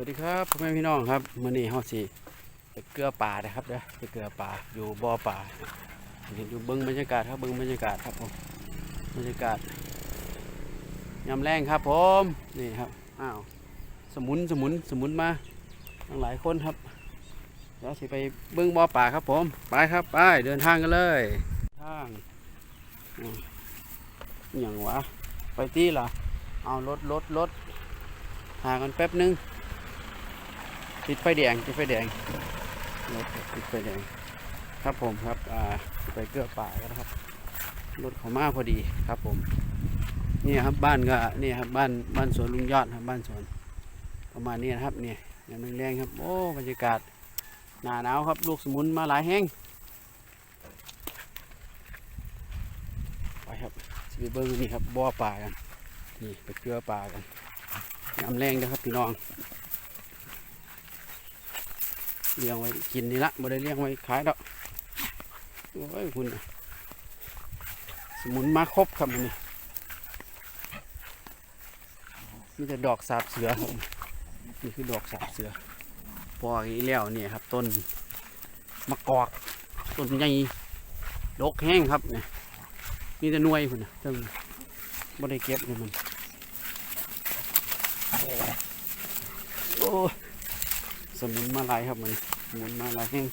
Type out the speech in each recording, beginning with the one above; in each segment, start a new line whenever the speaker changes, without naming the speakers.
วัสดีครับพ่อแม่พี่น้องครับมื้อนี้เฮาสิไปเกลือป่านะครับเด้อไปเกลือป่าอยู่บ่อป่าเห็นอยู่เบิ่งบรรยากาศครับเบิ่งบรรยากาศครับผมบรรยากาศยามแรงครับผมนี่ครับอ้าวสมุนสมุนสมุนมาทั้งหลายคนครับเดี๋ยวสิไปเบิ่งบ่อป่าครับผมไปครับไปเดินทางกันเลยทางอย่างวะไปตีล่ะเอารถรถรถหากันแป๊บนึง ติดไฟแดงติดไฟแดงรถติดไฟแดง ครับผมครับอ่าไปเกลือป่ากันนะครับรถเขามาพอดีครับผมนี่ครับบ้านก็นี่ครับบ้านบ้านสวนลุงยอดครับบ้านสวนประมาณนี้นะครับเนี่ยยามแรงๆครับโอ้บรรยากาศหนาหนาวครับลูกสมุนมาหลายแห้งไปครับสิไปเบิ้งนี่ครับบ่อป่ากันนี่ไปเกลือป่ากันยามแรงนะครับพี่น้อง เลี้ยงไว้กินนี่ละบ่ได้เลี้ยงไว้ขายดอกโอ้ยคุณสมุนมาครบครับมันนี่มีแต่ดอกสาบเสือครับนี่คือดอกสาบเสือพออีแล้วเนี่ยครับ ต้นมะกอก ต้นใหญ่ดกแห้งครับเนี่ยมีแต่นวยคุณนะจังบ่ได้เก็บเลยมันโอ้ สมุนมาลายครับมันสมุนมาลายแห้ง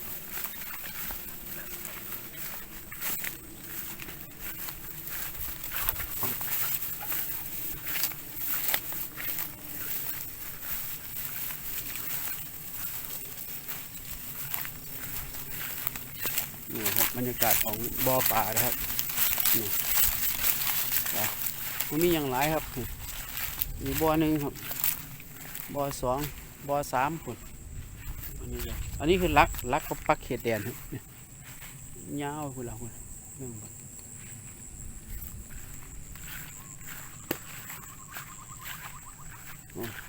นี่ครับบรรยากาศของบ่อป่านะครับนี่มันมีอย่างหลายครับ มีบ่อหนึ่งครับบ่อสองบ่อสามคน อันนี้คือลักลักกับปักเขตแดนครับเนี่ยาวคุณเราคุณเรื่อง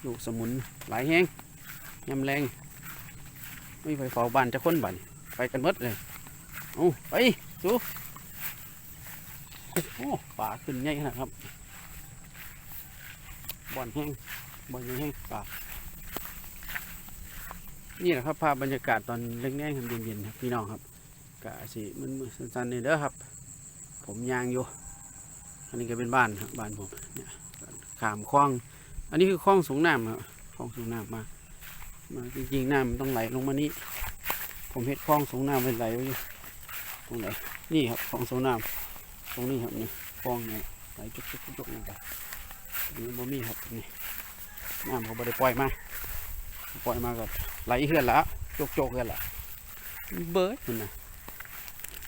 ลูกสมุนหลายแห้งยำแรงไม่ไปเฝ้าบ้านจะค้นบ้านไปกันหมดเลยเอาไปสูโอ้ป่าขึ้นใหญ่ขนาดครับบ่อนแห้งบ่อนใหญ่แห้งป่า นี่แหละครับภาพบรรยากาศตอนเล็กๆครับเย็นๆครับพี่น้องครับกะสิมันมือสั้นๆนี่เด้อครับ ผมยางอยู่ อันนี้ก็เป็นบ้านครับบ้านผมเนี่ยขามคลอง อันนี้คือคลองสูงน้ำครับคลองสูงน้ำมามาจริงๆน้ำมันต้องไหลลงมานี่ผมเห็ดคลองสูงน้ำเป็นไหลไว้อยู่ตรงไหนนี่ครับคลองสูงน้ำตรงนี้ครับนี่คลองเนี่ยไหลจุกๆๆลงไปนี้บ่มีครับนี่น้ำเขาบ่ได้ปล่อยมา ปล่อยมากับไหลเฮือนละโจกโจกเฮือนละเบิดมันนะ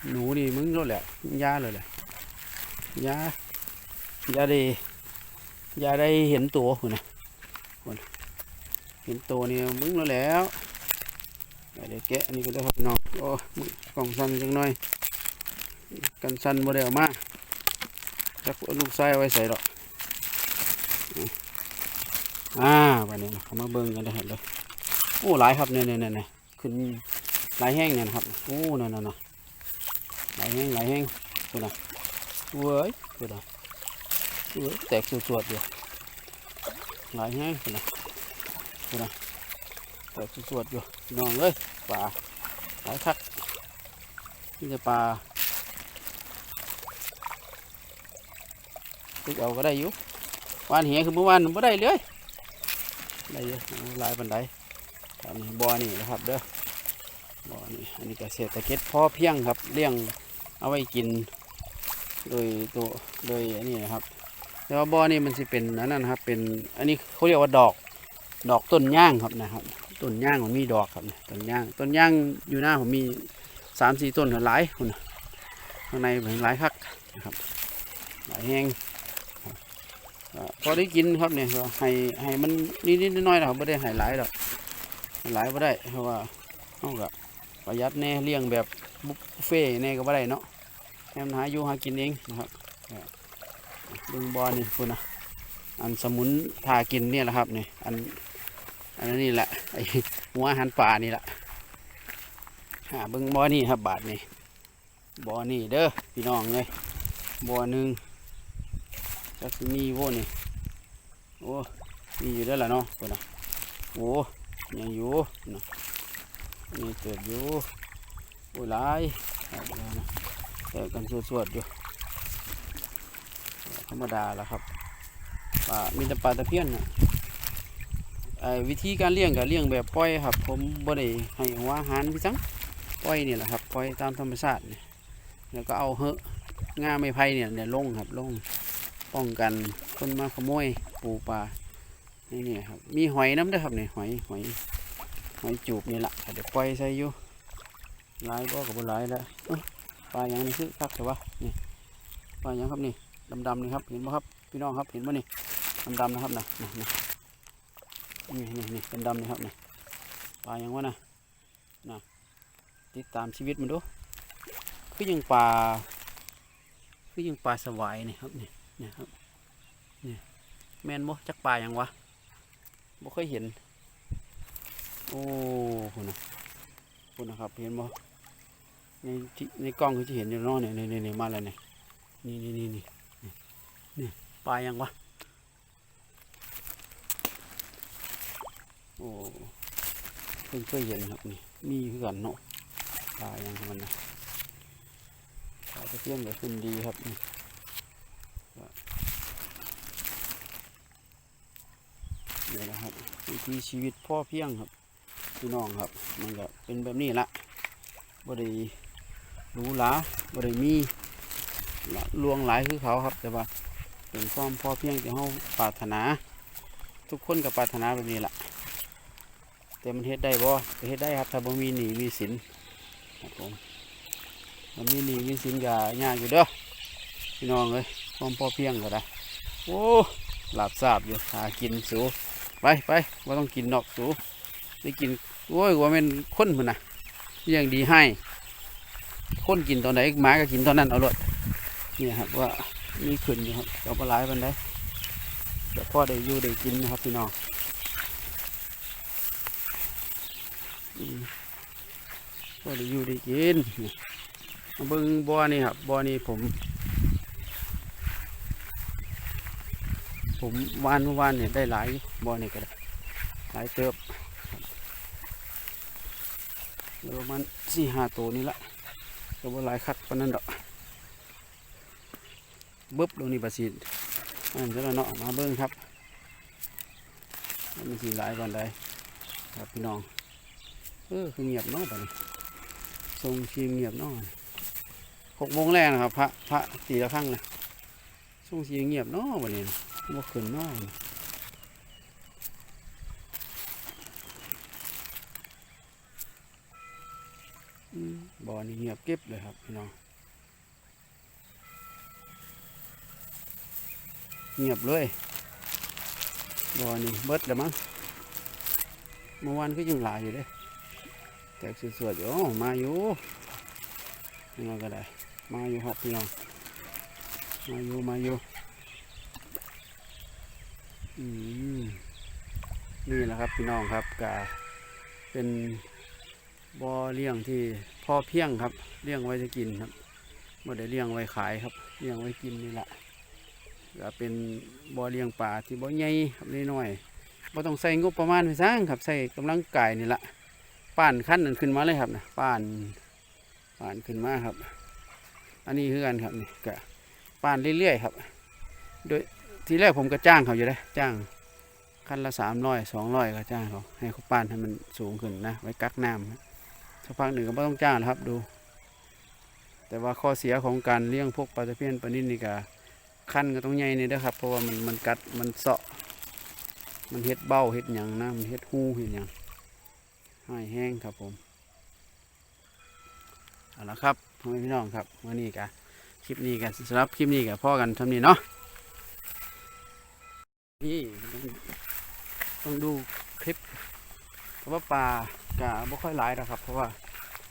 หนูนี่มึงรู้แหละยาเลยแหละยายาได้ยาได้เห็นตัวคุณนะคุณเห็นตัวนี่มึงรู้แล้วเดี๋ยวแกะอันนี้ก็ได้ครับพี่น้องโอ้มึงกล่องสั้นจังหน่อย กันสั้นโมเดลมาจักเอาลูกไส้ไว้ใส่ดอกอ่าวันนี้นะเขามาเบิ่งกันได้เห็นเลย โอ้หลายครับเนี่ยเนี่ยเนี่ยขึ้นหลายแห้งเนี่ยนะครับโอ้นั่นน่ะหลายแห้งหลายแห้งตัวน่ะเว้ยตัวน่ะเว้ยแตกสวดๆอยู่หลายแห้งตัวน่ะตัวน่ะแตกสวดๆอยู่น้องเอ้ยปลาหลายคักนี่จะปลาตึกเอาก็ได้อยู่วานเหี้ยคือเมื่อวานไม่ได้เลยได้เยอะหลายปันได อันนี้บ่อนี่นะครับเด้อบ่อนี่อันนี้เกษตรเก็ดพอเพียงครับเลี้ยงเอาไว้กิน โดยตัวโดยอันนี้นะครับแต่ว่าบ่อนี่มันจะเป็นอันนั้นครับเป็นอันนี้เขาเรียกว่าดอกดอกต้นย่างครับนะครับต้นย่างมันมีดอกครับต้นย่างต้นย่างอยู่หน้าผมมีสามสี่ต้นหลายคนข้างในเป็นหลายคักนะครับหลายแห้งพอได้กินครับเนี่ยให้ให้มันนิดๆน้อยๆนะครับไม่ได้ให้หลายหรอก หลายบ่ได้เพราะว่าเขาก็ประหยัดแน่เลี้ยงแบบบุฟเฟ่แน่ก็บ่ได้เนาะให้มันหาอยู่หากินเองนะครับเบึงบอนี่คุณนะอันสมุนทากินเนี่ยแหละครับนี่อันอันนี้แหละไอหัวอาหารป่านี่แหละหาเบิ่งบอนี่ครับบาทนี่บอนี่เด้อพี่น้องเลยบอหนึ่งจักสิมีโว้นี่โอ้มีอยู่ได้ละเนาะคุณนะโอ้ ยังอยู่นะนี่เกิดอยู่โอ้ยหลายครับเอานะแต่กันสวดๆอยู่ธรรมดาแล้วครับปลามีแต่ปลาตะเพียนนะไอ้วิธีการเลี้ยงก็เลี้ยงแบบปล่อยครับ ผมบ่ได้ให้หัวอาหารพี่จังปล่อยนี่แหละครับปล่อยตามธรรมชาตินี่แล้วก็เอาเหอะงาไม้ไผ่เนี่ยเนี่ยลงครับลงป้องกันคนมาขโมยปูปลา นี่นี่ครับ มีหอยน้ำด้วยครับนี่หอยหอยหอยจูบนี่แหละเดี๋ยวปล่อยใส่อยู่ลายบ่กับบ่หลายแล้วปลาอย่างนี้คือครับแต่ว่านี่ปลาอย่างครับนี่ดำๆนี่ครับเห็นไหมครับพี่น้องครับเห็นป่ะนี่ดำๆนะครับนะนี่นี่นี่เป็นดำนี่ครับนี่ปลาอย่างวะนะนะติดตามชีวิตมันดูคือยังปลาคือยังปลาสวายนี่ครับนี่นี่ครับนี่แมนบ่จักปลาอย่างวะ บ่เคยเห็น โอ้คุณนะคุณนะครับเห็นบ่ในที่ในกล้องคือจะเห็นอยู่นาะเนี่ยนี่นี่มาแล้วเนี่ยนี่นี่นี่นี่นี่นี่ปลายังวะโอ้เพิ่งเคยเห็นครับนี่มีคือกันเนาะปลายังมันนะปลาตะเพียนก็ขึ้นดีครับนี่นะครับ วิถีชีวิตพ่อเพียงครับพี่น้องครับ มันก็เป็นแบบนี้ละบ่ได้รูหราบ่ได้มีลวงหลายคือเขาครับ แต่ว่าเป็นความพ่อเพียงที่เขาปรารถนา ทุกคนก็ปรารถนาแบบนี้ละแต่มันเฮ็ดได้บ่เฮ็ดได้ครับถ้าบ่มีหนี้มีสินครับผมถ้ามีหนี้มีสินก็ยากอยู่เด้อพี่น้องเอ้ยความพ่อเพียงก็ได้โอ้หลับทราบอยู่หากินสู ไปไปว่าต้องกินนอกสูได้กินโอ้ยว่าเป็นคนมันนะยังดีให้คนกินตอนไหนหมาก็กินตอนนั้นเอาลยนี่ครับว่ามีขึ้นอยู่ครับเอาปลาไหลมันได้เดี๋ยวพ่อได้อยู่ได้กินนะครับพี่น้องพ่อได้อยู่ได้กินเบิ้งบ่อนี่ครับบ่อนี่ผม ผมวานเมื่อวานเนี่ยได้หลายบ่อนี่ก็ได้หลายเติบครับแล้วประมาณสี่ห้าตัวนี่ละก็บ่หลายคัดปานนั้นดอกบึ๊บลงนี่บาสีอันจะล้วเนาะมาเบิ้งครับมันสีหลายก่อนได้ครับพี่น้องเออคือเงียบเนาะตอนนี้ทรงชีเงียบเนาะหกโมงแรกนะครับ พระพระตีละครั้งเลยทรงชีเงียบเนาะวันนี้ บ่ขึ้นนาะอืมบ่อนี่เงียบเก็บเลยครับพี่น้องเงียบเลยบ่อนี่เบิดแล้วมั้งเมื่อวานก็ยังหลายอยู่เด้แตกสวยๆอยู่มาอยู่พี่น้องก็ได้ มาอยู่หอบพี่น้องมาอยู่มาอยู่ นี่แหละครับพี่น้องครับก็เป็นบ่อเลี้ยงที่พ่อเพียงครับเลี้ยงไว้จะกินครับไม่ได้เลี้ยงไว้ขายครับเลี้ยงไว้กินนี่แหละก็เป็นบ่อเลี้ยงปลาที่บ่อใหญ่ครับน้อยบ่ต้องใส่งบประมาณไปสร้างครับใส่กำลังกายนี่แหละป้านขั้นนั้นขึ้นมาเลยครับนะป้านป้านขึ้นมาครับ อันนี้คือกันครับนี่ก็ป้านเรื่อยๆครับ โดย ทีแรกผมก็จ้างเขาอยู่เลยจ้างคันละสามร้อยสองร้อยก็จ้างเขาให้เขาปั้นให้มันสูงขึ้นนะไว้กักน้ำนะสักพักหนึ่งก็ไม่ต้องจ้างแล้วครับดู แต่ว่าข้อเสียของการเลี้ยงพวกปลาตะเพียนปลานิ่นนี่ก็คันก็ต้องใหญ่นี่เด้อครับ เพราะว่ามันมันกัดมันเสาะ มันเฮ็ดเบ้าเฮ็ดหยังนะมันเฮ็ดหูเฮ็ดหยังให้แห้งครับผมเอาละครับพี่น้องครับวันนี้กะคลิปนี้กันสำหรับคลิปนี้กับพ่อกันทำนี้เนาะี่ ต้องดูคลิป เพราะว่าปลากะไม่ค่อยหลายนะครับ เพราะว่า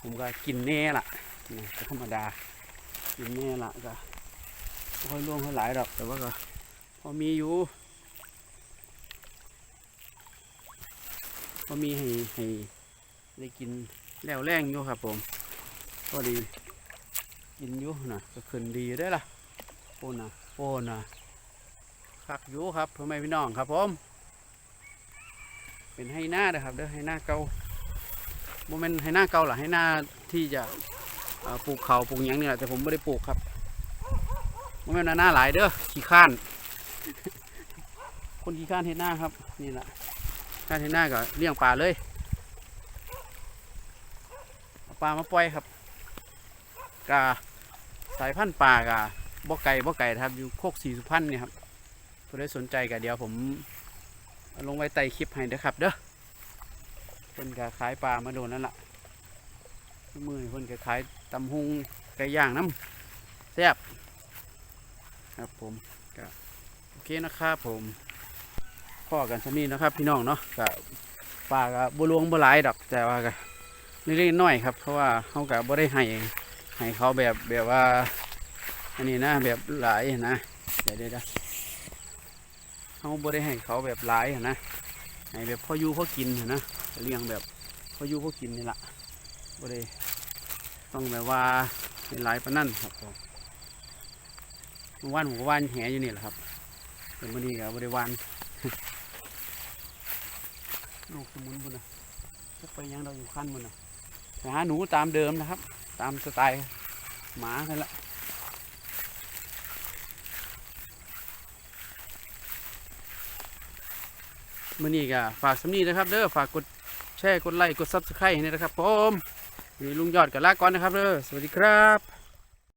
ผมก็กินแน่ละนี่ก็ธรรมดา กินแน่ละก็ไม่ค่อยล่วงค่อยหลายหรอกแต่ว่าก็พอมีอยู่ พอมีให้ให้ได้กินแล้วแรงอยู่ครับ ผมก็ดี กินอยู่นะก็ขึ้นดีได้ล่ะโอ้นะโอ้นะ คักอยู่ครับพ่อแม่พี่น้องครับผมเป็นให้หน้าเด้อครับเด้อให้หน้าเก่าโมเมนให้หน้าเก่าหรอให้หน้าที่จะปลูกเขาปลูกหยังนี่แหละแต่ผมไม่ได้ปลูกครับโมเมนหน้าหลายเด้อขี้ข้าน คนขี้ข้านเห็นหน้าครับนี่แหละข้านเห็นหน้าก็เลี้ยงปลาเลยปลามาปล่อยครับกาสายพันธุ์ปลากาบ่ไก่บ่ไก่ครับอยู่โคกสีสุพรรณเนี่ยครับ ผู้ใดสนใจก็เดี๋ยวผมลงไว้ใต้คลิปให้เด้อครับ เด้อเพิ่นก็ขายปลามาโดนนั่นละมือเพิ่นก็ขายตำหุงไก่ย่างน้ำแซ่บครับผมก็โอเคนะครับผมพ่อกันชนี้นะครับ พี่น้องเนาะก็ปลาก็บ่หลวงบ่หลายดอกแต่ว่าก็เล็กๆน้อยครับ เพราะว่าเขาก็บ่ได้ให้ให้เขาแบบแบบว่า อันนี้นะแบบหลายนะเดี๋ยวเดี๋ยว เขาบ่ได้ให้เขาแบบหลายหั้นนะให้แบบพ่อยูพ่อกินหั้นนะเลี้ยงแบบพ่อยูพ่อกินนี่แหละบ่ได้ต้องแบบว่าให้หลายปนนั่นครับผมเมื่านผมก็วานแหอยู่นี่แหละครับแต่มื่อนี้ก็บ่ได้วานลูกสมุนบุญนะจะไปยังเราอยู่ขั้นบุญนะหาหนูตามเดิมนะครับ ตามสไตล์หมานั่นละ มื่อนี้ก็ฝากสำนีนะครับเด้อฝากกดแชร์กดไลค์กดซับสไครต์นี่นะครับผมนี่ลุงยอดกับลาก่อนนะครับเด้อสวัสดีครับ